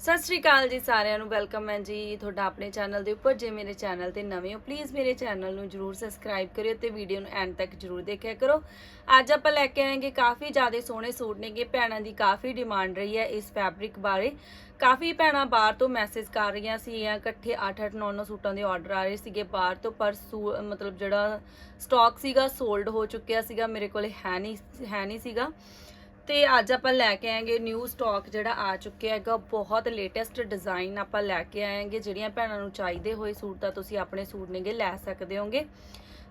ਸਤਿ ਸ਼੍ਰੀ ਅਕਾਲ ਜੀ ਸਾਰਿਆਂ ਨੂੰ, ਵੈਲਕਮ ਹੈ ਜੀ ਤੁਹਾਡਾ ਆਪਣੇ ਚੈਨਲ ਦੇ ਉੱਪਰ, ਜੇ ਮੇਰੇ ਚੈਨਲ ਤੇ ਨਵੇਂ ਹੋ ਪਲੀਜ਼ ਮੇਰੇ ਚੈਨਲ ਨੂੰ ਜਰੂਰ ਸਬਸਕ੍ਰਾਈਬ ਕਰਿਓ ਤੇ ਵੀਡੀਓ ਨੂੰ ਐਂਡ ਤੱਕ ਜਰੂਰ ਦੇਖਿਆ ਕਰੋ। ਅੱਜ ਆਪਾਂ ਲੈ ਕੇ ਆਏਗੇ ਕਾਫੀ ਜ਼ਿਆਦਾ ਸੋਹਣੇ ਸੂਟ ਨੇਗੇ, ਭੈਣਾਂ ਦੀ ਕਾਫੀ ਡਿਮਾਂਡ ਰਹੀ ਹੈ ਇਸ ਫੈਬਰਿਕ ਬਾਰੇ। ਕਾਫੀ ਭੈਣਾਂ ਬਾਹਰ ਤੋਂ ਮੈਸੇਜ ਕਰ ਰਹੀਆਂ ਸੀ ਜਾਂ ਇਕੱਠੇ 8-8 9-9 ਸੂਟਾਂ ਦੇ ਆਰਡਰ ਆ ਰਹੇ ਸੀਗੇ ਬਾਹਰ ਤੋਂ, ਪਰ ਸੂ- ਮਤਲਬ ਜਿਹੜਾ ਸਟਾਕ ਸੀਗਾ ਸੋਲਡ ਹੋ ਚੁੱਕਿਆ ਸੀਗਾ, ਮੇਰੇ ਕੋਲੇ ਹੈ ਨਹੀਂ ਹੈ ਨਹੀਂ ਸੀਗਾ। ਤੇ ਅੱਜ ਆਪਾਂ ਲੈ ਕੇ ਆਏਗੇ ਨਿਊ ਸਟਾਕ ਜਿਹੜਾ ਆ ਚੁੱਕਿਆ ਹੈਗਾ, ਬਹੁਤ ਲੇਟੈਸਟ ਡਿਜ਼ਾਈਨ ਆਪਾਂ ਲੈ ਕੇ ਆਏਗੇ। ਜਿਹੜੀਆਂ ਭੈਣਾਂ ਨੂੰ ਚਾਹੀਦੇ ਹੋਏ ਸੂਟ ਤਾਂ ਤੁਸੀਂ ਆਪਣੇ ਸੂਟ ਨੇਗੇ ਲੈ ਸਕਦੇ ਹੋਗੇ।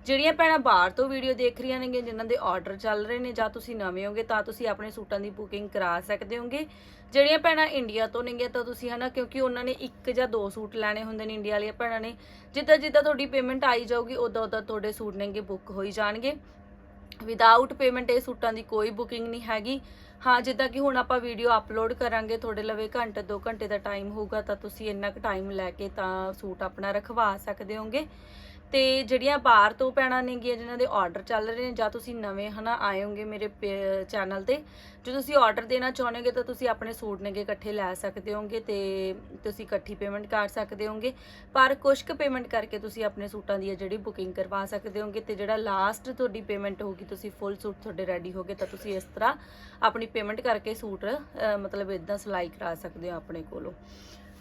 ਜਿਹੜੀਆਂ ਭੈਣਾਂ ਬਾਹਰ ਤੋਂ ਵੀਡੀਓ ਦੇਖ ਰਹੀਆਂ ਨੇਗੇ ਜਿਨ੍ਹਾਂ ਦੇ ਆਰਡਰ ਚੱਲ ਰਹੇ ਨੇ ਜਾਂ ਤੁਸੀਂ ਨਵੇਂ ਹੋਗੇ ਤਾਂ ਤੁਸੀਂ ਆਪਣੇ ਸੂਟਾਂ ਦੀ ਬੁਕਿੰਗ ਕਰਾ ਸਕਦੇ ਹੋਗੇ। ਜਿਹੜੀਆਂ ਭੈਣਾਂ ਇੰਡੀਆ ਤੋਂ ਨੇਗੇ ਤਾਂ ਤੁਸੀਂ ਹਨਾ, ਕਿਉਂਕਿ ਉਹਨਾਂ ਨੇ ਇੱਕ ਜਾਂ ਦੋ ਸੂਟ ਲੈਣੇ ਹੁੰਦੇ ਨੇ ਇੰਡੀਆ ਵਾਲੀਆਂ ਭੈਣਾਂ ਨੇ। ਜਿੱਦਾਂ ਜਿੱਦਾਂ ਤੁਹਾਡੀ ਪੇਮੈਂਟ ਆਈ ਜਾਊਗੀ ਉਦਾਂ ਉਦਾਂ ਤੁਹਾਡੇ ਸੂਟ ਨੇਗੇ ਬੁੱਕ ਹੋਈ ਜਾਣਗੇ। ਵਿਦਆਊਟ ਪੇਮੈਂਟ ਇਹ ਸੂਟਾਂ ਦੀ ਕੋਈ ਬੁਕਿੰਗ ਨਹੀਂ ਹੈਗੀ। ਹਾਂ, ਜਿੱਦਾਂ ਕਿ ਹੁਣ ਆਪਾਂ ਵੀਡੀਓ ਅਪਲੋਡ ਕਰਾਂਗੇ, ਤੁਹਾਡੇ ਲਵੇ ਘੰਟੇ 2 ਘੰਟੇ ਦਾ ਟਾਈਮ ਹੋਊਗਾ, ਤਾਂ ਤੁਸੀਂ ਇੰਨਾ ਕੁ ਟਾਈਮ ਲੈ ਕੇ ਤਾਂ ਸੂਟ ਆਪਣਾ ਰਖਵਾ ਸਕਦੇ ਹੋਗੇ। ਤੇ ਜਿਹੜੀਆਂ ਬਾਹਰ ਤੋਂ ਪੈਣਾ ਨੇਗੀਆਂ ਜਿਨ੍ਹਾਂ ਦੇ ਆਰਡਰ ਚੱਲ ਰਹੇ ਨੇ, ਜਾਂ ਤੁਸੀਂ ਨਵੇਂ ਹਨਾ ਆਏ ਹੋਗੇ ਮੇਰੇ ਚੈਨਲ ਤੇ, ਜੇ ਤੁਸੀਂ ਆਰਡਰ ਦੇਣਾ ਚਾਹੁੰਦੇ ਹੋ ਤਾਂ ਤੁਸੀਂ ਆਪਣੇ ਸੂਟ ਨੇਗੇ ਇਕੱਠੇ ਲੈ ਸਕਦੇ ਹੋਗੇ ਤੇ ਤੁਸੀਂ ਇਕੱਠੀ ਪੇਮੈਂਟ ਕਰ ਸਕਦੇ ਹੋਗੇ। ਪਰ ਕੁਝ ਕੁ ਪੇਮੈਂਟ ਕਰਕੇ ਤੁਸੀਂ ਆਪਣੇ ਸੂਟਾਂ ਦੀ ਹੈ ਜਿਹੜੀ ਬੁਕਿੰਗ ਕਰਵਾ ਸਕਦੇ ਹੋਗੇ ਤੇ ਜਿਹੜਾ ਲਾਸਟ ਤੁਹਾਡੀ ਪੇਮੈਂਟ ਹੋਊਗੀ, ਤੁਸੀਂ ਫੁੱਲ ਸੂਟ ਤੁਹਾਡੇ ਰੈਡੀ ਹੋਗੇ, ਤਾਂ ਤੁਸੀਂ ਇਸ ਤਰ੍ਹਾਂ ਆਪਣੀ ਪੇਮੈਂਟ ਕਰਕੇ ਸੂਟ ਮਤਲਬ ਇਦਾਂ ਸਿਲਾਈ ਕਰਾ ਸਕਦੇ ਹੋ ਆਪਣੇ ਕੋਲੋਂ।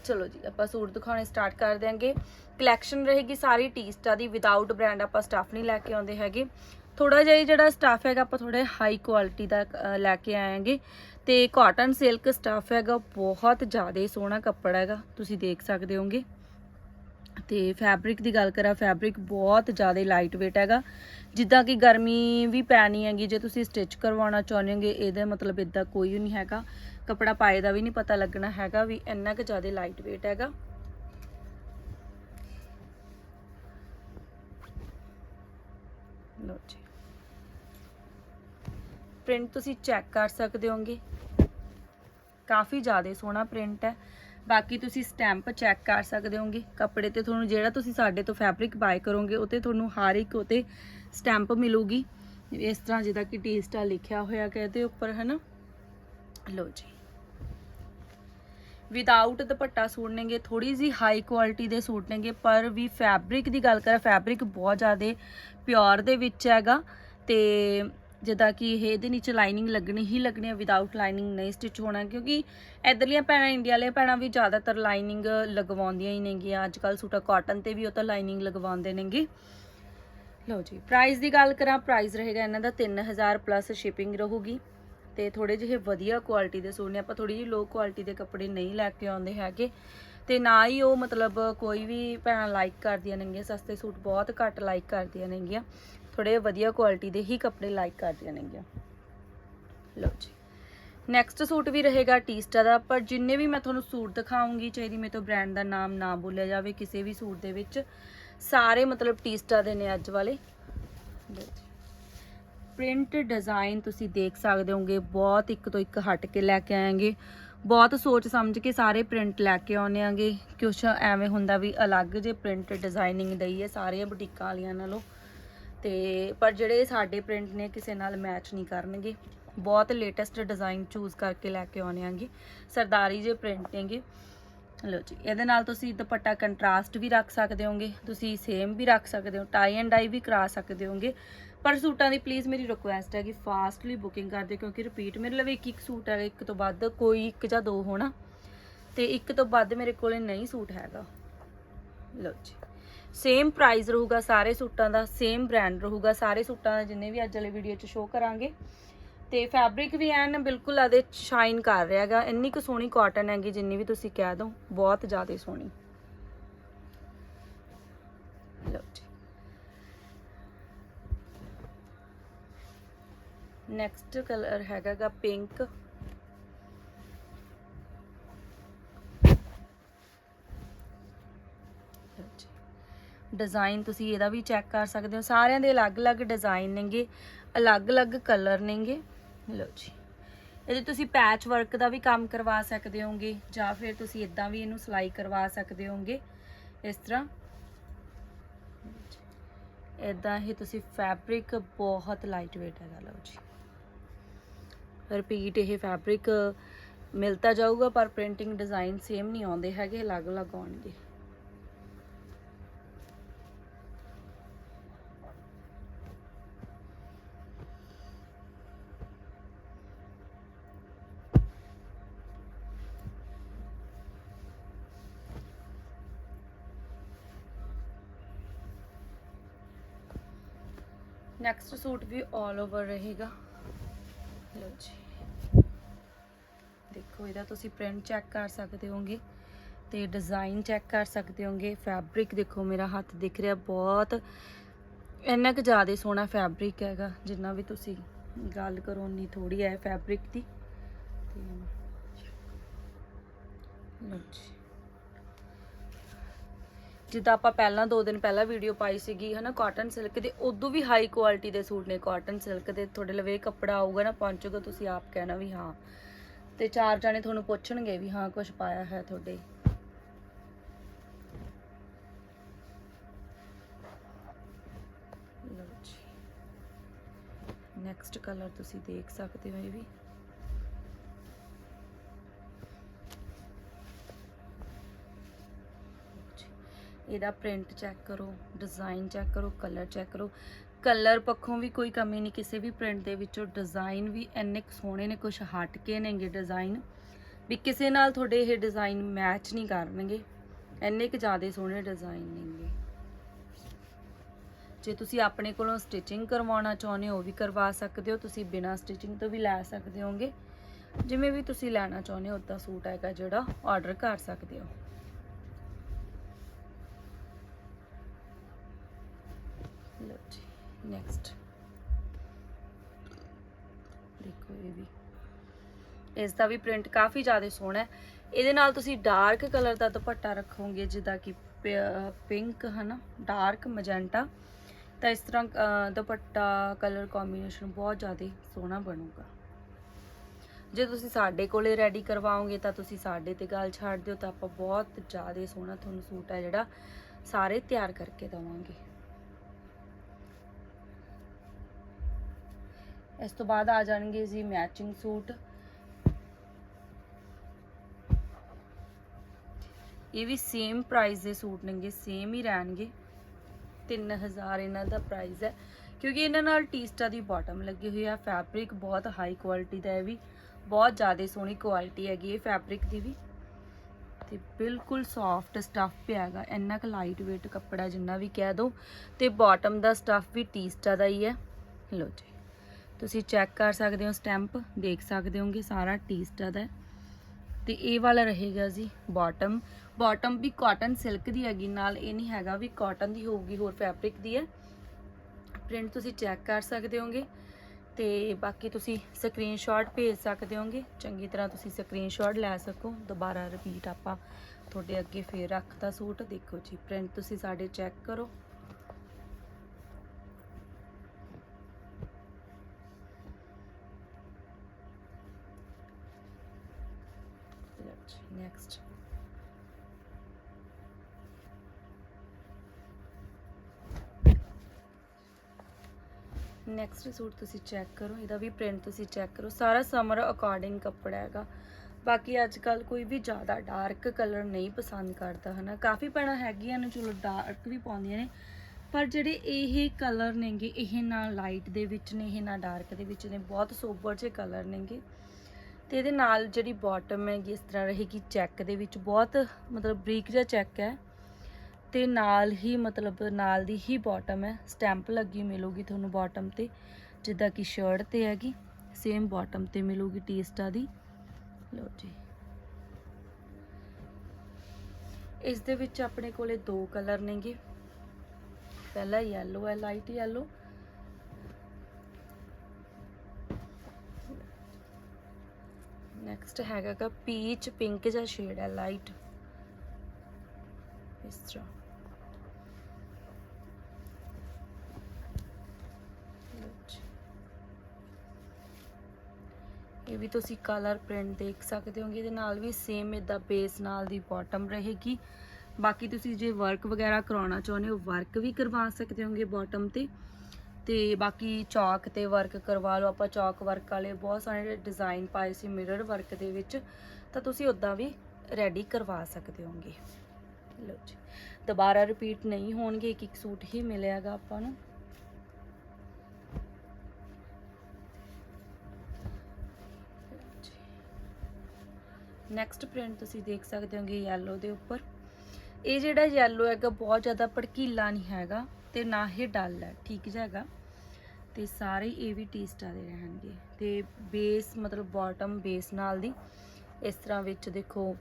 ਚਲੋ ਜੀ, ਆਪਾਂ ਸੂਟ ਦਿਖਾਉਣੇ ਸਟਾਰਟ ਕਰ ਦਿਆਂਗੇ। ਕਲੈਕਸ਼ਨ ਰਹੇਗੀ ਸਾਰੀ ਟੀਸਟਾ ਦੀ ਵਿਦਆਊਟ ਬ੍ਰਾਂਡ ਆਪਾਂ ਸਟਾਫ ਨਹੀਂ ਲੈ ਕੇ ਆਉਂਦੇ ਹੈਗੇ। ਥੋੜਾ ਜਿਹਾ ਜਿਹੜਾ ਸਟਾਫ ਹੈਗਾ, ਆਪਾਂ ਥੋੜੇ ਹਾਈ ਕੁਆਲਿਟੀ ਦਾ ਲੈ ਕੇ ਆਏਗੇ। ਤੇ ਕਾਟਨ ਸਿਲਕ ਸਟਾਫ ਹੈਗਾ ਬਹੁਤ ਜ਼ਿਆਦਾ ਸੋਹਣਾ ਕੱਪੜਾ ਹੈਗਾ, ਤੁਸੀਂ ਦੇਖ ਸਕਦੇ ਹੋਗੇ ਤੇ ਫੈਬਰਿਕ ਦੀ ਗੱਲ ਕਰਾਂ ਫੈਬਰਿਕ ਬਹੁਤ ਜ਼ਿਆਦਾ ਲਾਈਟ weight ਹੈਗਾ। ਜਿੱਦਾਂ ਕਿ ਗਰਮੀ ਵੀ ਪੈਣੀ ਹੈਗੀ, ਜੇ ਤੁਸੀਂ ਸਟਿਚ ਕਰਵਾਉਣਾ ਚਾਹੁੰਦੇ ਹੋਗੇ ਇਹਦਾ ਮਤਲਬ ਇਦਾਂ ਕੋਈ ਨਹੀਂ ਹੈਗਾ। ਕਪੜਾ ਪਾਏ ਦਾ ਵੀ ਨਹੀਂ ਪਤਾ ਲੱਗਣਾ ਹੈਗਾ ਵੀ ਇੰਨਾ ਕੁ ਜ਼ਿਆਦਾ ਲਾਈਟ weight ਹੈਗਾ। ਲਓ ਜੀ। ਪ੍ਰਿੰਟ ਤੁਸੀਂ ਚੈੱਕ ਕਰ ਸਕਦੇ ਹੋਗੇ। ਕਾਫੀ ਜ਼ਿਆਦਾ ਸੋਹਣਾ ਪ੍ਰਿੰਟ ਹੈ। ਬਾਕੀ ਤੁਸੀਂ ਸਟੈਂਪ ਚੈੱਕ ਕਰ ਸਕਦੇ ਹੋਗੇ। ਕੱਪੜੇ ਤੇ ਤੁਹਾਨੂੰ ਜਿਹੜਾ ਤੁਸੀਂ ਸਾਡੇ ਤੋਂ ਫੈਬਰਿਕ ਬਾਏ ਕਰੋਗੇ, ਉਹ ਤੇ ਤੁਹਾਨੂੰ ਹਰ ਇੱਕ ਉਤੇ ਸਟੈਂਪ ਮਿਲੂਗੀ। ਇਸ ਤਰ੍ਹਾਂ ਜਿਹਦਾ ਕਿ ਟੀਸਟਾ ਲਿਖਿਆ ਹੋਇਆ ਕਿ ਉੱਪਰ ਹੈ ਨਾ ਲਓ ਜੀ। ਵਿਦਆਊਟ ਦੁਪੱਟਾ ਸੂਟ ਨੇਗੇ ਥੋੜੀ ਜੀ ਹਾਈ ਕੁਆਲਿਟੀ ਦੇ ਸੂਟ ਨੇਗੇ, ਪਰ ਵੀ ਫੈਬਰਿਕ ਦੀ ਗੱਲ ਕਰਾਂ ਫੈਬਰਿਕ ਬਹੁਤ ਜ਼ਿਆਦਾ ਪਿਓਰ ਦੇ ਵਿੱਚ ਹੈਗਾ ਤੇ ਜਿੱਦਾਂ ਕਿ ਇਹ ਇਹਦੇ ਨੀਚੇ ਲਾਈਨਿੰਗ ਲੱਗਣੀ ਹੀ ਲੱਗਣੀ ਹੈ ਵਿਦਆਊਟ ਲਾਈਨਿੰਗ ਨਹੀਂ ਸਟਿਚ ਹੋਣਾ, ਕਿਉਂਕਿ ਇਧਰਲੀਆਂ ਭੈਣਾਂ ਇੰਡੀਆ ਵਾਲੇ ਭੈਣਾਂ ਵੀ ਜ਼ਿਆਦਾਤਰ ਲਾਈਨਿੰਗ ਲਗਵਾਉਂਦੀਆਂ ਹੀ ਨੇਗੀਆਂ। ਅੱਜ ਕੱਲ ਸੂਟਾ ਕਾਟਨ ਤੇ ਵੀ ਉਹ ਤਾਂ ਲਾਈਨਿੰਗ ਲਗਵਾਉਂਦੇ ਨੇਗੇ। ਲਓ ਜੀ ਪ੍ਰਾਈਸ ਦੀ ਗੱਲ ਕਰਾਂ ਪ੍ਰਾਈਸ ਰਹੇਗਾ ਇਹਨਾਂ ਦਾ 3000 ਪਲੱਸ ਸ਼ਿਪਿੰਗ ਰਹੂਗੀ। ਤੇ ਥੋੜੇ ਜਿਹੇ ਵਧੀਆ ਕੁਆਲਿਟੀ ਦੇ ਸੂਟ ਨੇ ਆਪਾਂ ਥੋੜੀ ਜਿਹੀ ਲੋ ਕੁਆਲਿਟੀ ਦੇ ਕੱਪੜੇ ਨਹੀਂ ਲੈ ਕੇ ਆਉਂਦੇ ਹੈਗੇ। ਤੇ ਨਾ ਹੀ ਉਹ ਮਤਲਬ ਕੋਈ ਵੀ ਭੈਣਾਂ ਲਾਈਕ ਕਰਦੀਆਂ ਨੇਗੀਆਂ ਸਸਤੇ ਸੂਟ ਬਹੁਤ ਘੱਟ ਲਾਈਕ ਕਰਦੀਆਂ ਨੇਗੀਆਂ ਥੋੜੇ ਵਧੀਆ ਕੁਆਲਿਟੀ ਦੇ ਹੀ ਕੱਪੜੇ ਲਾਈਕ ਕਰਦੀਆਂ ਨੇਗੀਆਂ ਲਓ ਜੀ। ਨੈਕਸਟ ਸੂਟ ਵੀ ਰਹੇਗਾ ਟੀਸਟਾ ਦਾ, ਪਰ ਜਿੰਨੇ ਵੀ ਮੈਂ ਤੁਹਾਨੂੰ ਸੂਟ ਦਿਖਾਉਂਗੀ ਚਾਹੀਦੀ ਮੇਰੇ ਤੋਂ ਬ੍ਰਾਂਡ ਦਾ ਨਾਮ ਨਾ ਬੋਲਿਆ ਜਾਵੇ, ਕਿਸੇ ਵੀ ਸੂਟ ਦੇ ਵਿੱਚ, ਸਾਰੇ ਮਤਲਬ ਟੀਸਟਾ ਦੇ ਨੇ ਅੱਜ ਵਾਲੇ। ਲਓ ਜੀ। ਪ੍ਰਿੰਟ ਡਿਜ਼ਾਈਨ ਤੁਸੀਂ ਦੇਖ ਸਕਦੇ ਹੋਗੇ ਬਹੁਤ ਇੱਕ ਤੋਂ ਇੱਕ ਹਟ ਕੇ ਲੈ ਕੇ ਆਏਗੇ। ਬਹੁਤ ਸੋਚ ਸਮਝ ਕੇ ਸਾਰੇ ਪ੍ਰਿੰਟ ਲੈ ਕੇ ਆਉਨੇ ਆਂਗੇ। ਕੁਛ ਐਵੇਂ ਹੁੰਦਾ ਵੀ ਅਲੱਗ ਜੇ ਪ੍ਰਿੰਟ ਡਿਜ਼ਾਈਨਿੰਗ ਦਈ ਹੈ ਸਾਰੀਆਂ ਬੁਟੀਕਾਂ ਵਾਲੀਆਂ ਨਾਲੋਂ। ਤੇ ਪਰ ਜਿਹੜੇ ਸਾਡੇ ਪ੍ਰਿੰਟ ਨੇ ਕਿਸੇ ਨਾਲ ਮੈਚ ਨਹੀਂ ਕਰਨਗੇ। ਬਹੁਤ ਲੇਟੈਸਟ ਡਿਜ਼ਾਈਨ ਚੂਜ਼ ਕਰਕੇ ਲੈ ਕੇ ਆਉਨੇ ਆਂਗੇ। ਸਰਦਾਰੀ ਜੇ ਪ੍ਰਿੰਟ ਨੇਗੇ ਲਓ ਜੀ, ਇਹਦੇ ਨਾਲ ਤੁਸੀਂ ਦੁਪੱਟਾ ਕੰਟਰਾਸਟ ਵੀ ਰੱਖ ਸਕਦੇ ਹੋਗੇ ਤੁਸੀਂ ਸੇਮ ਵੀ ਰੱਖ ਸਕਦੇ ਹੋ ਟਾਈ ਐਂਡ ਡਾਈ ਵੀ ਕਰਾ ਸਕਦੇ ਹੋਗੇ ਪਰ ਸੂਟਾਂ ਦੀ ਪਲੀਜ਼ ਮੇਰੀ ਰਿਕੁਐਸਟ ਹੈ ਕਿ ਫਾਸਟਲੀ ਬੁਕਿੰਗ ਕਰ ਦਿਓ, ਕਿਉਂਕਿ ਰਿਪੀਟ ਮੇਰੇ ਲਵੇ ਇੱਕ ਇੱਕ ਸੂਟ ਹੈਗਾ, ਇੱਕ ਤੋਂ ਵੱਧ ਕੋਈ ਇੱਕ ਜਾਂ ਦੋ ਹੋਣਾ। ਤੇ ਇੱਕ ਤੋਂ ਵੱਧ ਮੇਰੇ ਕੋਲੇ ਨਹੀਂ ਸੂਟ ਹੈਗਾ। ਲਓ ਜੀ। ਸੇਮ ਪ੍ਰਾਈਸ ਰਹੂਗਾ ਸਾਰੇ ਸੂਟਾਂ ਦਾ ਸੇਮ ਬ੍ਰਾਂਡ ਰਹੂਗਾ, ਸਾਰੇ ਸੂਟਾਂ ਦਾ ਜਿੰਨੇ ਵੀ ਅੱਜ ਵਾਲੇ ਵੀਡੀਓ 'ਚ ਸ਼ੋਅ ਕਰਾਂਗੇ। ਤੇ ਫੈਬਰਿਕ ਵੀ ਐਨ ਬਿਲਕੁਲ ਆਦੇ ਸ਼ਾਈਨ ਕਰ ਰਿਹਾ ਹੈਗਾ। ਇੰਨੀ ਕੁ ਸੋਹਣੀ ਕਾਟਨ ਹੈਗੀ ਜਿੰਨੀ ਵੀ ਤੁਸੀਂ ਕਹਿ ਦੋ, ਬਹੁਤ ਜ਼ਿਆਦਾ ਸੋਹਣੀ। ਲਓ ਜੀ। ਨੈਕਸਟ ਕਲਰ ਹੈਗਾਗਾ ਪਿੰਕ ਡਿਜ਼ਾਈਨ ਤੁਸੀਂ ਇਹਦਾ ਵੀ ਚੈੱਕ ਕਰ ਸਕਦੇ ਹੋ। ਸਾਰਿਆਂ ਦੇ ਅਲੱਗ-ਅਲੱਗ ਡਿਜ਼ਾਈਨ ਨੇਗੇ, ਅਲੱਗ-ਅਲੱਗ ਕਲਰ ਨੇਗੇ। ਲਓ ਜੀ। ਇਹਦੇ ਤੁਸੀਂ ਪੈਚ ਵਰਕ ਦਾ ਵੀ ਕੰਮ ਕਰਵਾ ਸਕਦੇ ਹੋਗੇ, ਜਾਂ ਫਿਰ ਤੁਸੀਂ ਇਦਾਂ ਵੀ ਇਹਨੂੰ ਸਿਲਾਈ ਕਰਵਾ ਸਕਦੇ ਹੋਗੇ। ਇਸ ਤਰ੍ਹਾਂ। ਇਦਾਂ ਹੀ ਤੁਸੀਂ ਫੈਬਰਿਕ ਬਹੁਤ ਲਾਈਟ weight ਹੈਗਾ, ਲਓ ਜੀ। ਰਿਪੀਟ ਇਹ ਫੈਬਰਿਕ ਮਿਲਤਾ ਜਾਊਗਾ, ਪਰ ਪ੍ਰਿੰਟਿੰਗ ਡਿਜ਼ਾਈਨ ਸੇਮ ਨਹੀਂ ਆਉਂਦੇ ਹੈਗੇ, ਅਲੱਗ-ਅਲੱਗ ਆਉਣਗੇ। ਨੈਕਸਟ ਸੂਟ ਵੀ 올 ਓਵਰ ਰਹੇਗਾ। ਦੇਖੋ ਇਹਦਾ ਤੁਸੀਂ ਪ੍ਰਿੰਟ ਚੈੱਕ ਕਰ ਸਕਦੇ ਹੋਗੇ ਤੇ ਡਿਜ਼ਾਈਨ ਚੈੱਕ ਕਰ ਸਕਦੇ ਹੋਗੇ ਫੈਬਰਿਕ ਦੇਖੋ, ਮੇਰਾ ਹੱਥ ਦਿਖ ਰਿਹਾ ਬਹੁਤ, ਇੰਨਾ ਕੁ ਜ਼ਿਆਦਾ ਸੋਹਣਾ ਫੈਬਰਿਕ ਹੈਗਾ, ਜਿੰਨਾ ਵੀ ਤੁਸੀਂ ਗੱਲ ਕਰੋ ਉਨੀ ਥੋੜੀ ਹੈ ਫੈਬਰਿਕ ਦੀ। ਤੇ ਲਓ ਜੀ। ਜਿੱਦਾਂ ਆਪਾਂ ਪਹਿਲਾਂ ਦੋ ਦਿਨ ਪਹਿਲਾਂ ਵੀਡੀਓ ਪਾਈ ਸੀਗੀ, ਹਨਾ ਕਾਟਨ ਸਿਲਕ ਦੇ, ਉਦੋਂ ਵੀ ਹਾਈ ਕੁਆਲਿਟੀ ਦੇ ਸੂਟ ਨੇ। ਕਾਟਨ ਸਿਲਕ ਦੇ, ਤੁਹਾਡੇ ਲਵੇ ਕੱਪੜਾ ਆਊਗਾ ਨਾ, ਪਹੁੰਚੂਗਾ, ਤੁਸੀਂ ਆਪ ਕਹਿਣਾ ਵੀ ਹਾਂ। ਤੇ ਚਾਰ ਜਾਣੇ ਤੁਹਾਨੂੰ ਪੁੱਛਣਗੇ ਵੀ ਹਾਂ ਕੁਝ ਪਾਇਆ ਹੈ ਤੁਹਾਡੇ। ਨੈਕਸਟ ਕਲਰ ਤੁਸੀਂ ਦੇਖ ਸਕਦੇ ਹੋ ਇਹ ਵੀ। ਇਹਦਾ ਪ੍ਰਿੰਟ ਚੈੱਕ ਕਰੋ ਡਿਜ਼ਾਈਨ ਚੈੱਕ ਕਰੋ ਕਲਰ ਚੈੱਕ ਕਰੋ। ਕਲਰ ਪੱਖੋਂ ਵੀ ਕੋਈ ਕਮੀ ਨਹੀਂ, ਕਿਸੇ ਵੀ ਪ੍ਰਿੰਟ ਦੇ ਵਿੱਚੋਂ ਡਿਜ਼ਾਈਨ ਵੀ ਇੰਨੇ ਕੁ ਸੋਹਣੇ ਨੇ ਕੁਝ ਹਟ ਕੇ ਨੇਗੇ ਡਿਜ਼ਾਈਨ ਵੀ ਕਿਸੇ ਨਾਲ ਤੁਹਾਡੇ ਇਹ ਡਿਜ਼ਾਈਨ ਮੈਚ ਨਹੀਂ ਕਰਨਗੇ। ਇੰਨੇ ਕੁ ਜ਼ਿਆਦਾ ਸੋਹਣੇ ਡਿਜ਼ਾਈਨ ਨੇਗੇ। ਜੇ ਤੁਸੀਂ ਆਪਣੇ ਕੋਲੋਂ ਸਟਿਚਿੰਗ ਕਰਵਾਉਣਾ ਚਾਹੁੰਦੇ ਹੋ, ਉਹ ਵੀ ਕਰਵਾ ਸਕਦੇ ਹੋ। ਤੁਸੀਂ ਬਿਨਾਂ ਸਟਿਚਿੰਗ ਤੋਂ ਵੀ ਲੈ ਸਕਦੇ ਹੋਗੇ। ਜਿਵੇਂ ਵੀ ਤੁਸੀਂ ਲੈਣਾ ਚਾਹੁੰਦੇ ਹੋ ਉਦਾਂ ਸੂਟ ਹੈਗਾ ਜਿਹੜਾ ਆਰਡਰ ਕਰ ਸਕਦੇ ਹੋ। ਲਓ ਜੀ। ਨੈਕਸਟ ਦੇਖੋ ਇਹ ਵੀ। ਇਸ ਦਾ ਵੀ ਪ੍ਰਿੰਟ ਕਾਫੀ ਜ਼ਿਆਦਾ ਸੋਹਣਾ ਹੈ। ਇਹਦੇ ਨਾਲ ਤੁਸੀਂ ਡਾਰਕ ਕਲਰ ਦਾ ਦੁਪੱਟਾ ਰੱਖੋਗੇ, ਜਿੱਦਾਂ ਕਿ ਪਿੰਕ ਹਨਾ ਡਾਰਕ ਮੈਜੈਂਟਾ ਤਾਂ ਇਸ ਤਰ੍ਹਾਂ ਦੁਪੱਟਾ ਕਲਰ ਕੰਬੀਨੇਸ਼ਨ ਬਹੁਤ ਜ਼ਿਆਦਾ ਸੋਹਣਾ ਬਣੂਗਾ। ਜੇ ਤੁਸੀਂ ਸਾਡੇ ਕੋਲੇ ਰੈਡੀ ਕਰਵਾਓਗੇ, ਤਾਂ ਤੁਸੀਂ ਸਾਡੇ ਤੇ ਗੱਲ ਛੱਡ ਦਿਓ, ਤਾਂ ਆਪਾਂ ਬਹੁਤ ਜ਼ਿਆਦਾ ਸੋਹਣਾ ਤੁਹਾਨੂੰ ਸੂਟ ਹੈ ਜਿਹੜਾ ਸਾਰੇ ਤਿਆਰ ਕਰਕੇ ਦਵਾਂਗੇ। ਇਸ ਤੋਂ ਬਾਅਦ ਆ ਜਾਣਗੇ ਜੀ ਮੈਚਿੰਗ ਸੂਟ ਇਹ ਵੀ ਸੇਮ ਪ੍ਰਾਈਸ ਦੇ ਸੂਟ ਨੇਗੇ ਸੇਮ ਹੀ ਰਹਿਣਗੇ। 3000 ਇਹਨਾਂ ਦਾ ਪ੍ਰਾਈਸ ਹੈ। ਕਿਉਂਕਿ ਇਹਨਾਂ ਨਾਲ ਟੀਸਟਾ ਦੀ ਬਾਟਮ ਲੱਗੀ ਹੋਈ ਆ ਫੈਬਰਿਕ ਬਹੁਤ ਹਾਈ ਕੁਆਲਿਟੀ ਦਾ ਹੈ ਵੀ, ਬਹੁਤ ਜ਼ਿਆਦਾ ਸੋਹਣੀ ਕੁਆਲਿਟੀ ਹੈਗੀ ਇਹ ਫੈਬਰਿਕ ਦੀ ਵੀ। ਤੇ ਬਿਲਕੁਲ ਸੌਫਟ ਸਟੱਫ ਪਿਆ ਹੈਗਾ, ਇੰਨਾ ਕੁ ਲਾਈਟ weight ਕੱਪੜਾ ਜਿੰਨਾ ਵੀ ਕਹਿ ਦੋ। ਤੇ ਬਾਟਮ ਦਾ ਸਟੱਫ ਵੀ ਟੀਸਟਾ ਦਾ ਹੀ ਹੈ। ਲਓ ਜੀ। ਤੁਸੀਂ ਚੈੱਕ ਕਰ ਸਕਦੇ ਹੋ, ਸਟੈਂਪ ਦੇਖ ਸਕਦੇ ਹੋਗੇ, ਸਾਰਾ ਟੀਸਟਾ ਦਾ ਹੈ। ਤੇ ਇਹ ਵਾਲਾ ਰਹੇਗਾ ਜੀ, ਬਾਟਮ। ਬਾਟਮ ਵੀ ਕਾਟਨ ਸਿਲਕ ਦੀ ਹੈਗੀ, ਨਾਲ ਇਹ ਨਹੀਂ ਹੈਗਾ ਵੀ ਕਾਟਨ ਦੀ ਹੋਊਗੀ, ਹੋਰ ਫੈਬਰਿਕ ਦੀ ਹੈ। ਪ੍ਰਿੰਟ ਤੁਸੀਂ ਚੈੱਕ ਕਰ ਸਕਦੇ ਹੋਗੇ ਤੇ ਬਾਕੀ ਤੁਸੀਂ ਸਕਰੀਨਸ਼ਾਟ ਭੇਜ ਸਕਦੇ ਹੋਗੇ। ਚੰਗੀ ਤਰ੍ਹਾਂ ਤੁਸੀਂ ਸਕਰੀਨਸ਼ਾਟ ਲੈ ਸਕੋ। ਦੁਬਾਰਾ ਰਿਪੀਟ ਆਪਾਂ ਤੁਹਾਡੇ ਅੱਗੇ ਫੇਰ ਰੱਖਦਾ ਸੂਟ। ਦੇਖੋ ਜੀ, ਪ੍ਰਿੰਟ ਤੁਸੀਂ ਸਾਡੇ ਚੈੱਕ ਕਰੋ। ਨੈਕਸਟ ਨੈਕਸਟ ਸੂਟ ਤੁਸੀਂ ਚੈੱਕ ਕਰੋ, ਇਹਦਾ ਵੀ ਪ੍ਰਿੰਟ ਤੁਸੀਂ ਚੈੱਕ ਕਰੋ। ਸਾਰਾ ਸਮਰ ਅਕੋਰਡਿੰਗ ਕੱਪੜਾ ਹੈਗਾ। ਬਾਕੀ ਅੱਜ ਕੱਲ ਕੋਈ ਵੀ ਜ਼ਿਆਦਾ ਡਾਰਕ ਕਲਰ ਨਹੀਂ ਪਸੰਦ ਕਰਦਾ, ਹਨਾ? ਕਾਫੀ ਭੈਣਾਂ ਹੈਗੀਆਂ ਨੇ, ਚਲੋ ਡਾਰਕ ਵੀ ਪਾਉਂਦੀਆਂ ਨੇ, ਪਰ ਜਿਹੜੇ ਇਹ ਕਲਰ ਨੇਗੇ, ਇਹ ਨਾ ਲਾਈਟ ਦੇ ਵਿੱਚ ਨੇ, ਇਹ ਨਾ ਡਾਰਕ ਦੇ ਵਿੱਚ ਨੇ, ਬਹੁਤ ਸੋਬਰ ਜਿਹੇ ਕਲਰ ਨੇਗੇ। ਤੇ ਇਹਦੇ ਨਾਲ ਜਿਹੜੀ ਬਾਟਮ ਹੈਗੀ, ਇਸ ਤਰ੍ਹਾਂ ਰਹੇਗੀ ਚੈੱਕ ਦੇ ਵਿੱਚ। ਬਹੁਤ ਮਤਲਬ ਬਰੀਕ ਜਿਹਾ ਚੈੱਕ ਹੈ। ਤੇ ਨਾਲ ਹੀ ਮਤਲਬ ਨਾਲ ਦੀ ਹੀ ਬਾਟਮ ਹੈ। ਸਟੈਂਪ ਲੱਗੀ ਮਿਲੂਗੀ ਤੁਹਾਨੂੰ ਬਾਟਮ ਤੇ, ਜਿੱਦਾਂ ਕਿ ਸ਼ਰਟ ਤੇ ਹੈਗੀ। ਸੇਮ ਬਾਟਮ ਤੇ ਮਿਲੂਗੀ ਟੀਸਟਾ ਦੀ ਲਓ ਜੀ। ਇਸ ਦੇ ਵਿੱਚ ਆਪਣੇ ਕੋਲੇ ਦੋ ਕਲਰ ਨੇਗੇ। ਪਹਿਲਾ ਯੈਲੋ ਹੈ ਲਾਈਟ ਯੈਲੋ ਨੈਕਸਟ ਹੈਗਾ ਪੀਚ ਪਿੰਕ ਜਿਹਾ ਸ਼ੇਡ ਹੈ ਲਾਈਟ ਇਸ ਤਰ੍ਹਾਂ। ਇਹ ਵੀ ਤੁਸੀਂ ਕਲਰ ਪ੍ਰਿੰਟ ਦੇਖ ਸਕਦੇ ਹੋਗੇ। ਇਹਦੇ ਨਾਲ ਵੀ ਸੇਮ ਇਦਾਂ ਬੇਸ ਨਾਲ ਦੀ ਬਾਟਮ ਰਹੇਗੀ। ਬਾਕੀ ਤੁਸੀਂ ਜੇ ਵਰਕ ਵਗੈਰਾ ਕਰਾਉਣਾ ਚਾਹੁੰਦੇ ਹੋ ਵਰਕ ਵੀ ਕਰਵਾ ਸਕਦੇ ਹੋਗੇ ਬਾਟਮ ਤੇ। ਤੇ ਬਾਕੀ ਚੌਕ ਤੇ ਵਰਕ ਕਰਵਾ ਲਓ, ਆਪਾਂ ਚੌਕ ਵਰਕ ਵਾਲੇ ਬਹੁਤ ਸਾਰੇ ਡਿਜ਼ਾਈਨ ਪਾਏ ਸੀ ਮਿਰਰ ਵਰਕ ਦੇ ਵਿੱਚ, ਤਾਂ ਤੁਸੀਂ ਉਦਾਂ ਵੀ ਰੈਡੀ ਕਰਵਾ ਸਕਦੇ ਹੋਗੇ ਲਓ ਜੀ, ਦੁਬਾਰਾ ਰਿਪੀਟ ਨਹੀਂ ਹੋਣਗੇ ਇੱਕ ਇੱਕ ਸੂਟ ਹੀ ਮਿਲੇਗਾ ਆਪਾਂ ਨੂੰ। ਨੈਕਸਟ ਪ੍ਰਿੰਟ ਤੁਸੀਂ ਦੇਖ ਸਕਦੇ ਹੋਗੇ ਯੈਲੋ ਦੇ ਉੱਪਰ। ਇਹ ਜਿਹੜਾ ਯੈਲੋ ਹੈਗਾ, ਬਹੁਤ ਜ਼ਿਆਦਾ ਭੜਕੀਲਾ ਨਹੀਂ ਹੈਗਾ ਤੇ ਨਾ ਹੀ ਡਲ ਹੈ, ਠੀਕ ਜਿਹਾ ਹੈਗਾ। ਤੇ ਸਾਰੇ ਇਹ ਵੀ ਟੀ ਸਟਾਰ ਦੇ ਰਹਿਣਗੇ। ਤੇ ਬੇਸ ਮਤਲਬ ਬਾਟਮ ਬੇਸ ਨਾਲ ਦੀ ਇਸ ਤਰ੍ਹਾਂ ਵਿੱਚ ਦੇਖੋ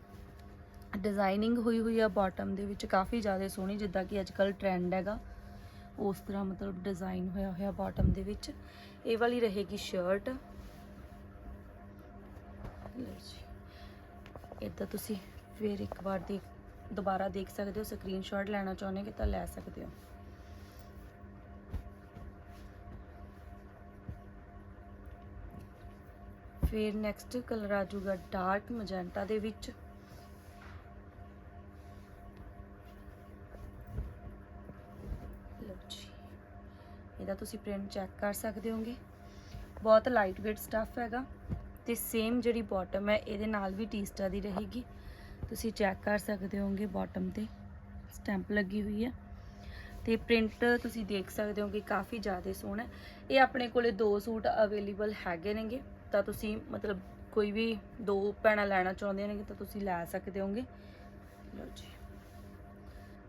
ਡਿਜ਼ਾਈਨਿੰਗ ਹੋਈ ਹੋਈ ਆ ਬਾਟਮ ਦੇ ਵਿੱਚ ਕਾਫੀ ਜ਼ਿਆਦਾ ਸੋਹਣੀ, ਜਿੱਦਾਂ ਕਿ ਅੱਜ ਕੱਲ ਟ੍ਰੈਂਡ ਹੈਗਾ। ਉਸ ਤਰ੍ਹਾਂ ਮਤਲਬ ਡਿਜ਼ਾਈਨ ਹੋਇਆ ਹੋਇਆ ਬਾਟਮ ਦੇ ਵਿੱਚ। ਇਹ ਵਾਲੀ ਰਹੇਗੀ ਸ਼ਰਟ ਲਓ ਇਦਾਂ ਤੁਸੀਂ ਫਿਰ ਇੱਕ ਵਾਰ ਦੇਖ, ਦੁਬਾਰਾ ਦੇਖ ਸਕਦੇ ਹੋ ਸਕਰੀਨਸ਼ਾਟ ਲੈਣਾ ਚਾਹੁੰਦੇ ਕਿ ਤਾਂ ਲੈ ਸਕਦੇ ਹੋ। ਫਿਰ ਨੈਕਸਟ ਕਲਰ ਆ ਜਾਊਗਾ ਡਾਰਕ ਮਜੈਂਟਾ ਦੇ ਵਿੱਚ। ਲਓ ਜੀ, ਇਹਦਾ ਤੁਸੀਂ ਪ੍ਰਿੰਟ ਚੈੱਕ ਕਰ ਸਕਦੇ ਹੋਗੇ। ਬਹੁਤ ਲਾਈਟ weight ਸਟੱਫ ਹੈਗਾ ਤੇ ਸੇਮ ਜਿਹੜੀ ਬਾਟਮ ਹੈ, ਇਹਦੇ ਨਾਲ ਵੀ ਟੀਸਟਾ ਦੀ ਰਹੇਗੀ। ਤੁਸੀਂ ਚੈੱਕ ਕਰ ਸਕਦੇ ਹੋਗੇ ਬਾਟਮ ਤੇ ਸਟੈਂਪ ਲੱਗੀ ਹੋਈ ਹੈ। ਤੇ ਪ੍ਰਿੰਟ ਤੁਸੀਂ ਦੇਖ ਸਕਦੇ ਹੋ ਕਿ ਕਾਫੀ ਜ਼ਿਆਦਾ ਸੋਹਣਾ ਇਹ ਆਪਣੇ ਕੋਲੇ ਦੋ ਸੂਟ ਅਵੇਲੇਬਲ ਹੈਗੇ ਨੇਗੇ। ਤਾਂ ਤੁਸੀਂ ਮਤਲਬ ਕੋਈ ਵੀ ਦੋ ਪੈਣਾ ਲੈਣਾ ਚਾਹੁੰਦੇ ਨੇ ਤਾਂ ਤੁਸੀਂ ਲੈ ਸਕਦੇ ਹੋਗੇ। ਲਓ ਜੀ।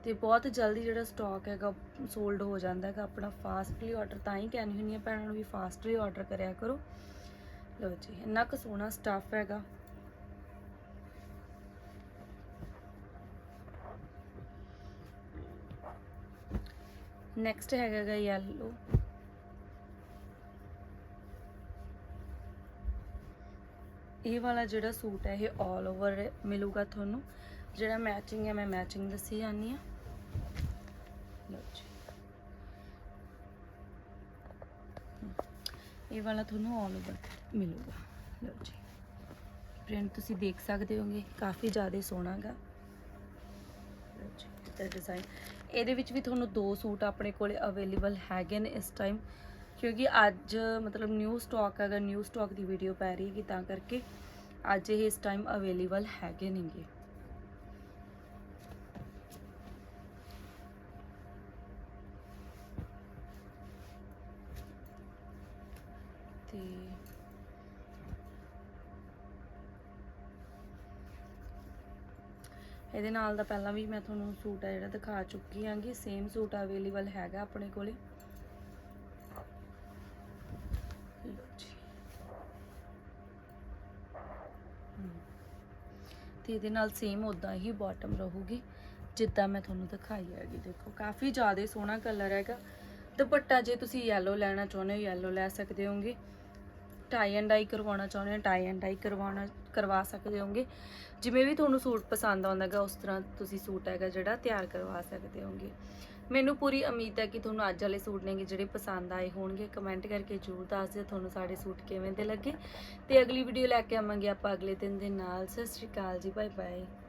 ਤੇ ਬਹੁਤ ਜਲਦੀ ਜਿਹੜਾ ਸਟਾਕ ਹੈਗਾ ਸੋਲਡ ਹੋ ਜਾਂਦਾ ਹੈਗਾ। ਆਪਣਾ ਫਾਸਟਲੀ ਆਰਡਰ ਤਾਂ ਹੀ ਕਹਿੰਦੀ ਹੁੰਦੀ ਹੈ, ਭੈਣਾਂ ਨੂੰ ਵੀ ਫਾਸਟਲੀ ਆਰਡਰ ਕਰਿਆ ਕਰੋ। ਲਓ ਜੀ, ਇੰਨਾ ਕੁ ਸੋਹਣਾ ਸਟਾਫ ਹੈਗਾ। ਨੈਕਸਟ ਹੈਗਾ ਗਾ ਯੈਲੋ ਇਹ ਵਾਲਾ ਜਿਹੜਾ ਸੂਟ ਹੈ, ਇਹ 올 ਓਵਰ ਮਿਲੂਗਾ ਤੁਹਾਨੂੰ। ਜਿਹੜਾ ਮੈਚਿੰਗ ਹੈ, ਮੈਂ ਮੈਚਿੰਗ ਦੱਸੀ ਜਾਂਦੀ ਆ ਲਓ ਜੀ। ਇਹ ਵਾਲਾ ਤੁਹਾਨੂੰ 올 ਓਵਰ ਮਿਲੂਗਾ। ਲਓ ਜੀ। ਪ੍ਰਿੰਟ ਤੁਸੀਂ ਦੇਖ ਸਕਦੇ ਹੋਗੇ, ਕਾਫੀ ਜ਼ਿਆਦਾ ਸੋਹਣਾ ਗਾ। ਲਓ ਜੀ, ਇਹਦਾ ਡਿਜ਼ਾਈਨ ਇਹਦੇ ਵਿੱਚ ਵੀ ਤੁਹਾਨੂੰ ਦੋ ਸੂਟ ਆਪਣੇ ਕੋਲੇ ਅਵੇਲੇਬਲ ਹੈਗੇ ਨੇ ਇਸ ਟਾਈਮ ਕਿਉਂਕਿ ਅੱਜ ਮਤਲਬ ਨਿਊ ਸਟਾਕ ਅਗਰ ਨਿਊ ਸਟਾਕ ਦੀ ਵੀਡੀਓ ਪੈ ਰਹੀ ਹੈਗੀ ਤਾਂ ਕਰਕੇ ਅੱਜ ਇਹ ਇਸ ਟਾਈਮ ਅਵੇਲੇਬਲ ਹੈਗੇ ਨੇਗੇ। ਤੇ ਇਹਦੇ ਨਾਲ ਦਾ ਪਹਿਲਾਂ ਵੀ ਮੈਂ ਤੁਹਾਨੂੰ ਸੂਟ ਆ ਜਿਹੜਾ ਦਿਖਾ ਚੁੱਕੀ ਆਂਗੀ ਸੇਮ ਸੂਟ ਅਵੇਲੇਬਲ ਹੈਗਾ ਆਪਣੇ ਕੋਲੇ ਲਓ ਜੀ ਹਮ। ਤੇ ਇਹਦੇ ਨਾਲ ਸੇਮ ਉਦਾਂ ਹੀ ਬਾਟਮ ਰਹੂਗੀ, ਜਿੱਦਾਂ ਮੈਂ ਤੁਹਾਨੂੰ ਦਿਖਾਈ ਹੈਗੀ, ਦੇਖੋ, ਕਾਫੀ ਜ਼ਿਆਦਾ ਸੋਹਣਾ ਕਲਰ ਹੈਗਾ। ਦੁਪੱਟਾ ਜੇ ਤੁਸੀਂ yellow ਲੈਣਾ ਚਾਹੁੰਦੇ ਹੋ, yellow ਲੈ ਸਕਦੇ ਹੋਗੇ ਟਾਈ ਐਂਡ ਡਾਈ ਕਰਵਾਉਣਾ ਚਾਹੁੰਦੇ ਹੋ ਟਾਈ ਐਂਡ ਡਾਈ ਕਰਵਾਉਣਾ, ਕਰਵਾ ਸਕਦੇ ਹੋਗੇ ਜਿਵੇਂ ਵੀ ਤੁਹਾਨੂੰ ਸੂਟ ਪਸੰਦ ਆਉਂਦਾ ਹੈਗਾ, ਉਸ ਤਰ੍ਹਾਂ ਤੁਸੀਂ ਸੂਟ ਹੈਗਾ ਜਿਹੜਾ ਤਿਆਰ ਕਰਵਾ ਸਕਦੇ ਹੋਗੇ ਮੈਨੂੰ ਪੂਰੀ ਉਮੀਦ ਹੈ ਕਿ ਤੁਹਾਨੂੰ ਅੱਜ ਵਾਲੇ ਸੂਟ ਨੇਗੇ ਜਿਹੜੇ ਪਸੰਦ ਆਏ ਹੋਣਗੇ। ਕਮੈਂਟ ਕਰਕੇ ਜਰੂਰ ਦੱਸ ਦਿਓ ਤੁਹਾਨੂੰ ਸਾਡੇ ਸੂਟ ਕਿਵੇਂ ਦੇ ਲੱਗੇ। ਤੇ ਅਗਲੀ ਵੀਡੀਓ ਲੈ ਕੇ ਆਵਾਂਗੇ ਆਪਾਂ ਅਗਲੇ ਦਿਨ ਦੇ ਨਾਲ। ਸਤਿ ਸ਼੍ਰੀ ਅਕਾਲ ਜੀ ਬਾਏ ਬਾਏ